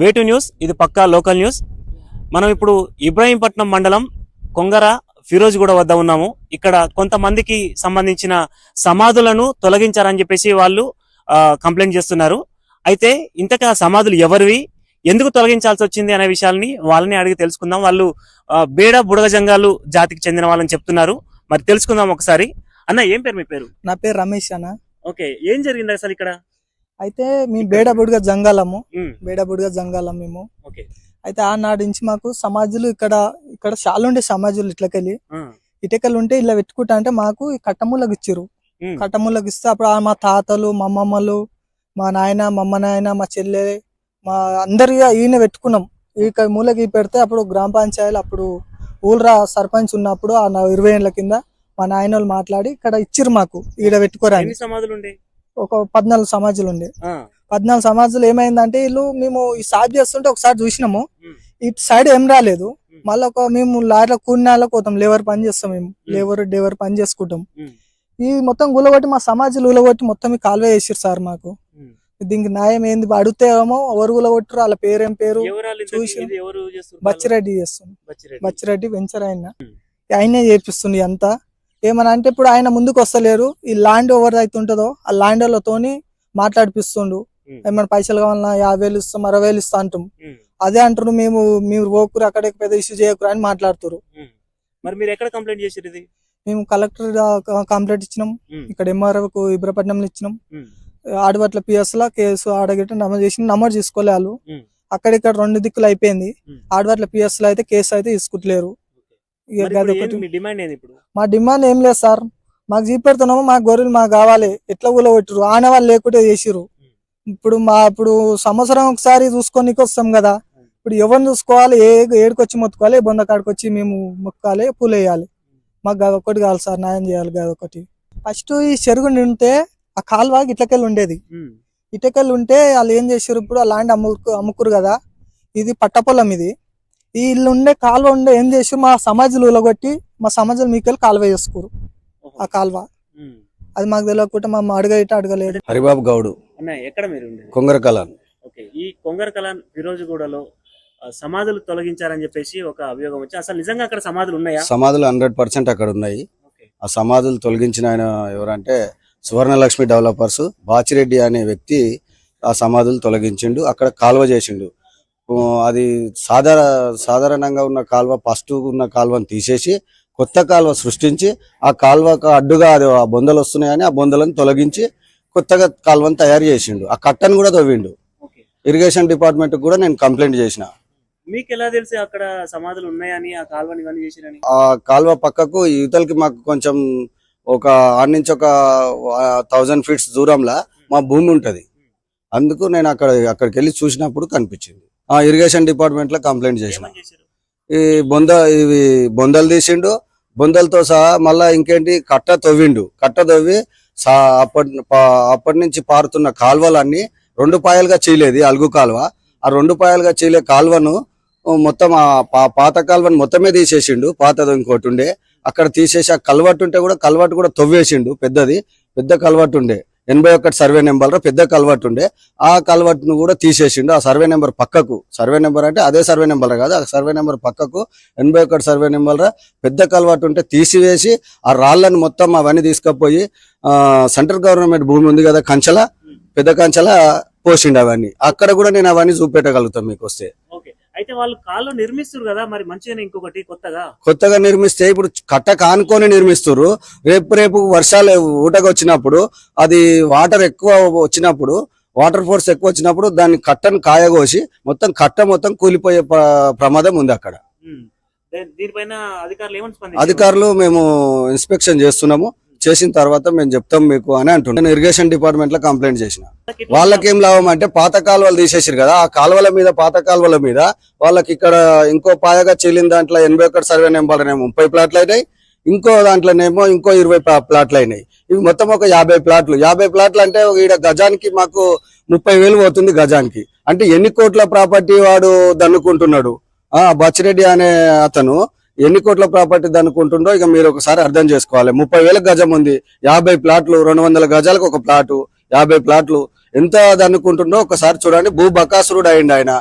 వేటు న్యూస్ ఇది పక్కా local news. మనం ఇప్పుడు ఇబ్రాహీంపట్నం మండలం కొంగర ఫిరోజ్గూడ వద్ద ఉన్నాము. ఇక్కడ కొంతమందికి సంబంధించిన సమాధులను తొలగించారని చెప్పేసి వాళ్ళు కంప్లైంట్ చేస్తున్నారు. అయితే ఇంతకా సమాధులు ఎవరివి? ఎందుకు తొలగించాల్సి వచ్చింది అనే విషయాల్ని వాళ్ళని అడిగి తెలుసుకుందాం. వాళ్ళు బేడ బుడగ జంగాలు జాతికి చెందిన వాళ్ళని చెప్తున్నారు. మరి తెలుసుకుందాం ఒకసారి. అన్న ఏం పేరు మీ పేరు? నా పేరు రమేష్ అన్న. ఓకే ఏం జరిగింది అసలు ఇక్కడ? అయితే మేము బేడబుడిగా జంగాలము. బేడబుడిగా జంగాలం మేము. అయితే ఆనాడు నుంచి మాకు సమాజులు ఇక్కడ ఇక్కడ చాలా ఉండే సమాజులు ఇట్లకెళ్ళి. ఆ, ఇటకెళ్ళి ఉంటే ఇలా పెట్టుకుంటా అంటే మాకు కట్టములకు ఇచ్చిర్రు. ఉమ్, కట్టములకు ఇస్తే అప్పుడు మా తాతలు మా అమ్మమ్మలు మా నాయన మా అమ్మ నాయన మా చెల్లె మా అందరిగా ఈయన పెట్టుకున్నాం. ఈ మూలకి పెడితే అప్పుడు గ్రామ పంచాయతీలు అప్పుడు ఊళ్ళ సర్పంచ్ ఉన్నప్పుడు ఆ ఇరవై ఏళ్ళ కింద మా నాయన వాళ్ళు మాట్లాడి ఇక్కడ ఇచ్చిర్రు మాకు ఈడ పెట్టుకోరా సమాధులు ఉండే? ఒక పద్నాలుగు సమాజాలు ఉండే. పద్నాలుగు సమాజాలు ఏమైందంటే వీళ్ళు మేము ఈ సాగు చేస్తుంటే ఒకసారి చూసినాము. ఇటు సైడ్ ఏం రాలేదు. మళ్ళీ ఒక మేము లారీలో కూడినాలో పోతాం లేబర్ పని చేస్తాం మేము. లేబర్ డేవర్ పని చేసుకుంటాం. ఈ మొత్తం గులగొట్టి మా సమాజాలు ఉలగొట్టి మొత్తం ఈ కాలువ వేసిరు సార్ మాకు. దీనికి న్యాయం ఏంది? అడిగితే ఏమో ఎవరు గులగొట్టరు వాళ్ళ పేరేం పేరు? చూసి-? బచ్చిరెడ్డి చేస్తాం బచ్చిరెడ్డి. వెంచర్ ఆయన. ఆయనే చేపిస్తుంది అంతా. ఏమని అంటే ఇప్పుడు ఆయన ముందుకు వస్తలేరు. ఈ ల్యాండ్ ఓవర్ అయితే ఉంటుందో ఆ ల్యాండ్ వాళ్ళతోని మాట్లాడిపిస్తుండు. ఏమైనా పైసలు కావాలన్నా యాభై వేలు ఇస్తాం అరవై వేలు ఇస్తా అంటాం. అదే అంటారు మేము మీరు పోకురు అక్కడ పెద్ద ఇష్యూ చేయకురు అని మాట్లాడుతారు. మరి మీరు ఎక్కడ కంప్లైంట్ చేసారు ఇది? మేము కలెక్టర్ కంప్లైంట్ ఇచ్చినాం. ఇక్కడ ఎంఆర్ఓకు ఇబ్రపట్నంలో ఇచ్చినాం. ఉమ్, ఆడవట్ల పిఎస్ లా కేసు ఆడగట్టి నమోదు చేసి నమోదు చేసుకోలే వాళ్ళు. ఉమ్. అక్కడిక్కడ రెండు దిక్కులు అయిపోయింది. ఆడవట్ల పిఎస్లో అయితే కేసు అయితే తీసుకుంటలేరు. మీ డిమాండ్ మా ఏం లేదు సార్. మాకు చూపెడుతున్నాము మాకు గొర్రెలు మాకు కావాలి. ఎట్లా కూడా కొట్టరు ఆనవాళ్ళు లేకుంటే చేసిరు ఇప్పుడు మా ఇప్పుడు సంవత్సరం ఒకసారి చూసుకొని వస్తాం కదా. ఇప్పుడు ఎవరిని చూసుకోవాలి? ఏ ఏడుకొచ్చి మొత్తుకోవాలి? బొంద కాడికి వచ్చి మేము మొక్కాలి పూలు వేయాలి మాకు అదొకటి కావాలి సార్ న్యాయం చేయాలి అదొకటి ఫస్ట్ ఈ చెరుగు నింటే ఆ కాలువ ఇట్లకెళ్ళి ఉండేది. ఇటకెళ్ళి ఉంటే వాళ్ళు ఏం చేసారు ఇప్పుడు? ఆ ల్యాండ్ అమ్ముకు అమ్ముకురు కదా. ఇది పట్టపొలం ఇది. ఈ ఇల్లు ఉండే కాలువ ఉండే ఏం చేసి మా సమాజాలు ఉలగొట్టి మా సమాజాలు మీకెళ్ళి కాలువ చేసుకోరు. ఆ కాలువ. అది మాకు తెలియకుండా మా అడగ ఇటు అడగలేదు హరిబాబు గౌడు. అన్న ఎక్కడ మీరు కొంగర కలాన్. ఓకే ఈ కొంగర కలాన్ ఫిరోజుగూడలో సమాధులు తొలగించారని చెప్పేసి ఒక అభియోగం వచ్చి అసలు నిజంగా అక్కడ సమాధులు ఉన్నాయా? సమాధులు హండ్రెడ్ పర్సెంట్ అక్కడ ఉన్నాయి. ఆ సమాధులు తొలగించిన ఆయన ఎవరంటే సువర్ణలక్ష్మి డెవలపర్స్. బాచిరెడ్డి అనే వ్యక్తి ఆ సమాధులు తొలగించిండు. అక్కడ కాలువ చేసిండు. అది సాధార సాధారణంగా ఉన్న కాలువ ఫస్ట్ ఉన్న కాలువను తీసేసి కొత్త కాలువ సృష్టించి ఆ కాలువకు అడ్డుగా అది ఆ బొందలు వస్తున్నాయని ఆ బొందలను తొలగించి కొత్తగా కాలువను తయారు చేసిండు. ఆ కట్టను కూడా తవ్విండు. ఇరిగేషన్ డిపార్ట్మెంట్ కూడా నేను కంప్లైంట్ చేసిన. మీకు ఎలా తెలిసి అక్కడ సమాధులు ఉన్నాయని ఆ కాల్వని ఇవన్నీ చేసిరని? ఆ కాలువ పక్కకు యువతలకి మాకు కొంచెం ఒక ఆడ నుంచి ఒక థౌజండ్ ఫీట్స్ దూరంలో మా భూమి ఉంటది. అందుకు నేను అక్కడ అక్కడికి వెళ్ళి చూసినప్పుడు కనిపించింది. ఇరిగేషన్ డిపార్ట్మెంట్లో కంప్లైంట్ చేసిన. ఈ బొంద ఇవి బొందలు తీసిండు. బొందలతో సహా మళ్ళా ఇంకేంటి కట్ట తవ్విండు. కట్ట తవ్వి సా అప్పటి అప్పటి నుంచి పారుతున్న కాలువలన్నీ రెండు పాయలుగా చీలేది అలుగు కాలువ. ఆ రెండు పాయలుగా చీలే కాలువను మొత్తం ఆ పాత కాలువను మొత్తమే తీసేసిండు. పాతది ఇంకోటి ఉండే. అక్కడ తీసేసి ఆ కల్వట్టు ఉంటే కూడా కల్వట్టు కూడా తవ్వేసిండు. పెద్దది పెద్ద కల్వట్టు ఉండే ఎనభై ఒకటి సర్వే నెంబర్లో పెద్ద కల్వర్ట్ ఉండే. ఆ కల్వర్ట్ను కూడా తీసేసిండు. ఆ సర్వే నెంబర్ పక్కకు. సర్వే నెంబర్ అంటే అదే సర్వే నెంబర్ కాదు. ఆ సర్వే నెంబర్ పక్కకు ఎనభై ఒకటి సర్వే నెంబర్ పెద్ద కల్వర్ట్ ఉంటే తీసివేసి ఆ రాళ్ళను మొత్తం అవన్నీ తీసుకుపోయి సెంట్రల్ గవర్నమెంట్ భూమి ఉంది కదా కంచెల పెద్ద కంచెల పోసిండు అవన్నీ. అక్కడ కూడా నేను అవన్నీ చూపెట్టగలుగుతాను మీకు వస్తే. అయితే వాళ్ళు కాళ్ళు నిర్మిస్తారు కదా మరి మంచిగానే ఇంకొకటి కొత్తగా? కొత్తగా నిర్మిస్తే ఇప్పుడు కట్ట కానుకొని నిర్మిస్తారు రేపు రేపు వర్షాలు ఊటకు వచ్చినప్పుడు అది వాటర్ ఎక్కువ వచ్చినప్పుడు వాటర్ ఫోర్స్ ఎక్కువ వచ్చినప్పుడు దాన్ని కట్టను కాయగోసి మొత్తం కట్ట మొత్తం కూలిపోయే ప్ర- ప్రమాదం ఉంది అక్కడ. దీనిపైన అధికారులు అధికారులు మేము ఇన్స్పెక్షన్ చేస్తున్నాము. చేసిన తర్వాత మేము చెప్తాం మీకు అని అంటున్నాను నేను ఇరిగేషన్ డిపార్ట్మెంట్లో కంప్లైంట్ చేసిన. వాళ్ళకి ఏం లాభం అంటే పాత కాలువలు తీసేసారు కదా ఆ కాలువల మీద పాత కాలువల మీద వాళ్ళకి ఇక్కడ ఇంకో పాయగా చెల్లిన దాంట్లో ఎనభై ఒకటి సర్వే నెంబర్ ముప్పై ప్లాట్లు అయినాయి. ఇంకో దాంట్లోనేమో ఇంకో ఇరవై ప్లాట్లు అయినాయి. ఇవి మొత్తం ఒక యాభై ప్లాట్లు. యాభై ప్లాట్లు అంటే ఈడ గజానికి మాకు ముప్పై వేలు పోతుంది గజానికి. అంటే ఎన్ని కోట్ల ప్రాపర్టీ వాడు దన్నుకుంటున్నాడు? బచ్చిరెడ్డి అనే అతను ఎన్ని కోట్ల ప్రాపర్టీ దన్నుకుంటుండో ఇక మీరు ఒకసారి అర్థం చేసుకోవాలి. ముప్పై వేల గజం ఉంది. యాభై ప్లాట్లు రెండు వందల గజాలకు ఒక ప్లాటు. యాభై ప్లాట్లు ఎంత దన్నుకుంటుండో ఒకసారి చూడండి. భూ బకాసురుడు అయిండు ఆయన.